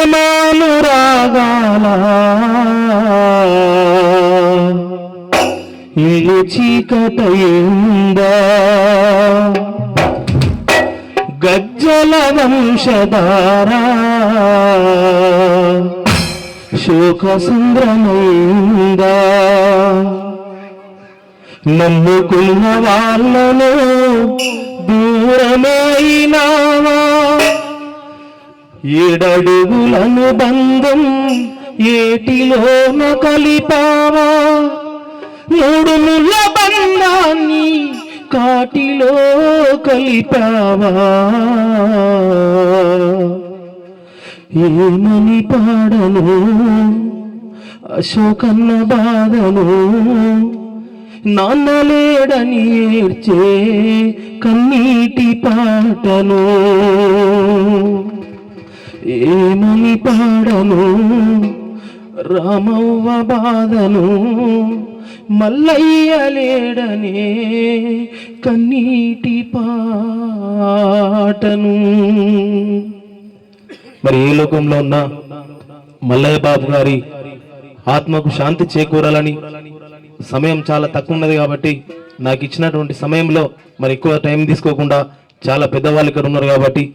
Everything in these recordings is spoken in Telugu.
ప్రేమాను రాగాల ఇల్లు చీకటయిందా? గజ్జల వంశధారా. శోక సంద్రమైందా నమ్ముకున్న వాళ్ళను దూరమైనావా? ఏడడుగులను బంధం ఏటిలోన కలిపావా? మూడు ముళ్ళ బంధాన్ని కాటిలో కలిపావా? ఏమని పాడను? అశోకన్న బాధను నాన్నలేడని ఏడ్చే కన్నీటి పాటను ఏమని పాడను రామవ్వ బాధను మల్లయ్య లేడనే కన్నీటి పాటను. మరి ఏ లోకంలో ఉన్న మల్లయ్య బాబు గారి ఆత్మకు శాంతి చేకూరాలని సమయం చాలా తక్కువ ఉన్నది కాబట్టి నాకు ఇచ్చినటువంటి సమయంలో మరి ఎక్కువ టైం తీసుకోకుండా చాలా పెద్దవాళ్ళు ఇక్కడ ఉన్నారు కాబట్టి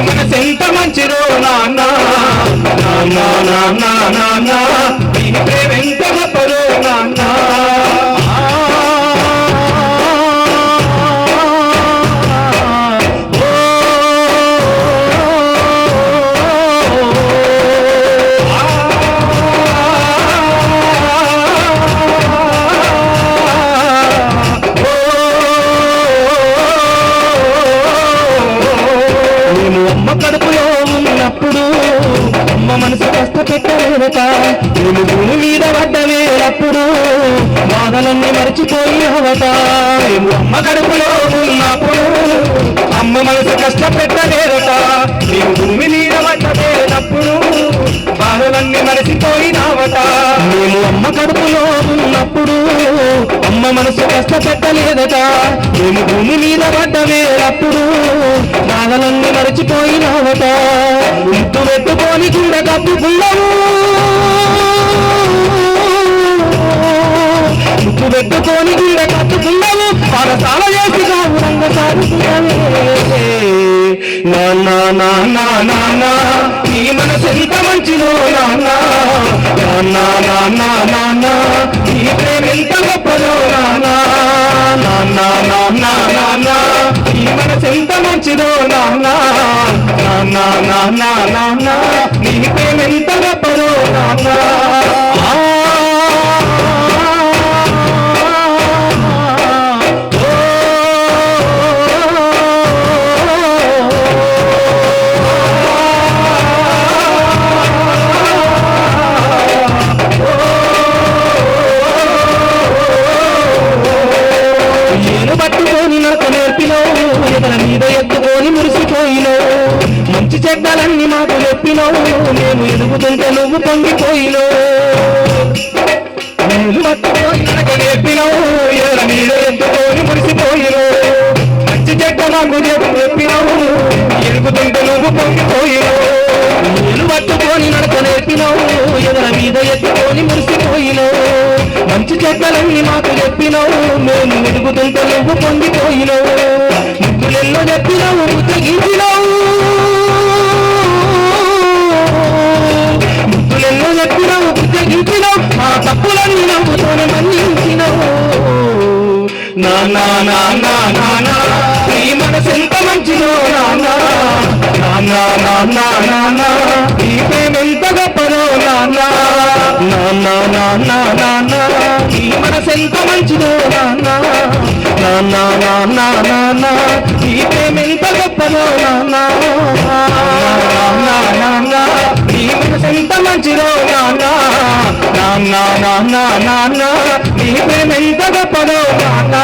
మనసెంత మంచి నాన్న. నాన్న నాన్న నాన్న. నీ ప్రేమెంత గొప్పదో భూమి మీద పడ్డవేటప్పుడు బాధలన్నీ మర్చిపోయినవట మేము అమ్మ కడుపులో ఉన్నప్పుడు అమ్మ మనసు కష్టపెట్టలేదట. మేము భూమి మీద పడ్డవేటప్పుడు బాధలన్నీ మరచిపోయినావట మేము అమ్మ కడుపులో ఉన్నప్పుడు అమ్మ మనసు కష్టపెట్టలేదట. మేము భూమి మీద పడ్డవేటప్పుడు బాధలన్నీ మరచిపోయినావట ముద్దు పెట్టుకొని గుండె కప్పుకున్నావు నాన్న నాన్న నాన్న నీ మనసు ఎంత మంచిదో నాన్న నాన్న నాన్న నాన్న నీ ప్రేమ ఎంత గొప్పదో నాన్న నాన్న నాన్న నాన్న నీ మనసు ఎంత మంచిదో నాన్న నాన్న నాన్న నాన్న నీ ప్రేమ ఎంత గొప్పదో నాన్న మీద ఎత్తుకొని మురిసిపోయినో మంచి చెడ్డలన్నీ మాకు చెప్పినో నేను ఎదుగుతుంటే నువ్వు పొంగిపోయినో నేను పట్టుకొని నాకు నేర్పినావు ఎదల మీద ఎత్తుకొని మురిసిపోయినో మంచి చెడ్డ నాకు చెప్పినావు. ఎదుగుతుంటే నువ్వు పొంగిపోయినో నేను పట్టుకొని నడక నేర్పినావు. ఎదల మీద ఎత్తుకొని మురిసిపోయినావు. మంచి చెడ్డలన్నీ మాకు చెప్పినావు. మేము ఎదుగుతుంటే నువ్వు పొంగిపోయినావు. నెప్పినవు ముద్దగించినవు ముద్దులెన్నో నెప్పినవు ముద్దగించినవు మా తప్పులన్నీ నవ్వుతోనే మన్నించినావు నాన్న నాన్న నాన్న నీ మనసు ఎంత మంచిదో నాన్న నాన్న నాన్న నాన్న నీ ప్రేమ ఎంత గొప్పదో నాన్న నాన్న నాన్న నాన్న నీ మనసు ఎంత మంచిదో నాన్న నాన్న నాన్న నాన్న నీ నీ ప్రేమెంత గొప్పదో నాన్న నాన్న నీ మనసెంత మంచిదో నాన్న నాన్న నాన్న నాన్న నీ గొప్పదో నాన్న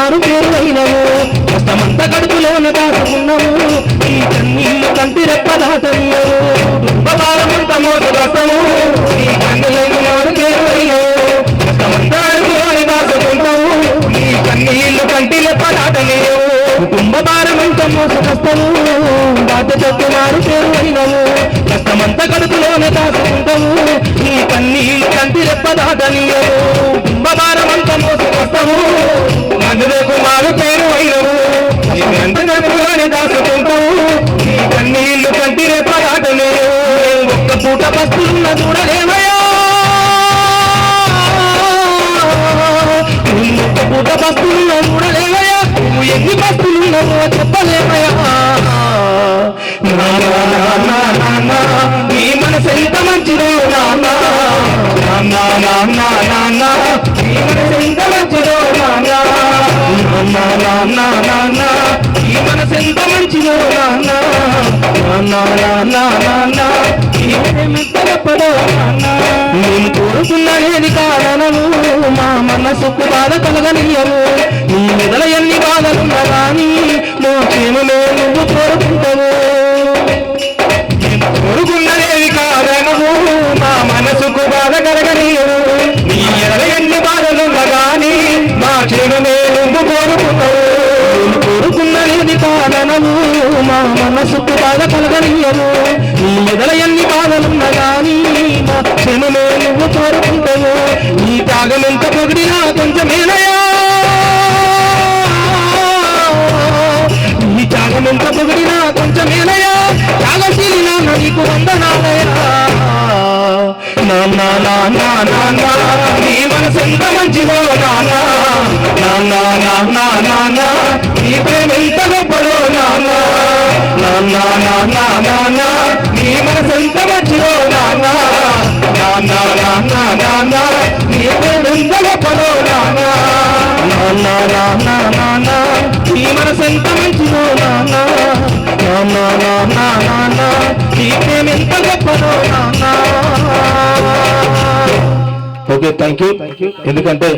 మారు పేరువైనవు. కష్టమంత కడుపులోన దాచుకున్నావు. ఈ కన్నీళ్ళు కంటి రెప్పదాటనియవు మోటు రసము ఈ కన్నులైన మారు పేరువైనవు కష్టమంత కడుపులోన దాచుకుంటావు. ఈ కన్నీళ్ళు కంటి రెప్పదాటనియవు కుటుంబ భారమంత మోసగస్తము బాధ్యతకు మారు పేరువైనవు కష్టమంత కడుపులోన దాచుకుంటావు. ఈ కన్నీళ్ళు కంటి రెప్పదాటనియవు కుటుంబ భారమంత మోసగస్తము కష్టము. ఒక్క పూట చూడలేమయా నువ్వు ఒక్క పూట బస్తులున్న చూడలేమయ్యా నువ్వు ఎన్ని బస్తులున్నావో చెప్పలేమయా నాన్న, నీ మనసు ఎంత మంచిదో నాన్న నాన్న, నాన్న, నాన్న, నీ మనసు ఎంత మంచిదో నాన్న నాన్న, నాన్న, నాన్న, మనసెంత మంచిదో నాన్న నాన్న, నాన్న, నాన్న, నీ ప్రేమ ఎంత కారణము మా మనసుకు బాధ కలగనియము నీ మెదల ఎన్ని బాధలున్నా కానీ మా క్షేమమే నువ్వు కోరుకుంటావు. నేను కోరుకున్నదేవి కారణము మా మనసుకు బాధ కలగనియము మనసుకు బాధ కలగనియము నీ మెదల ఎన్ని బాధలున్నా కానీ మా క్షేమమే నువ్వు కోరుకుంటావు నీ త్యాగం ఎంత పొగిడినా కొంచెమేనయా నీ త్యాగం ఎంత పొగిడినా కొంచెమేనయా త్యాగశీలి నాన్న నీకు వందనాలయా నాన్న నాన్న నాన్న నీ మనసు ఎంత మంచిదో నాన్న నాన్న నాన్న నాన్న నీ ప్రేమ ఎంత గొప్పదో నాన్న నాన్న నీ మనసు ఎంత మంచిదో నాన్న నాన్న నాన్న నాన్న నీ ప్రేమ ఎంత గొప్పదో నాన్న నాన్న నాన్న నాన్న నీ మనసు ఎంత మంచిదో నాన్న నాన్న నాన్న నాన్న నీ ప్రేమ ఎంత గొప్పదో నాన్న ఓకే థ్యాంక్ యూ. ఎందుకంటే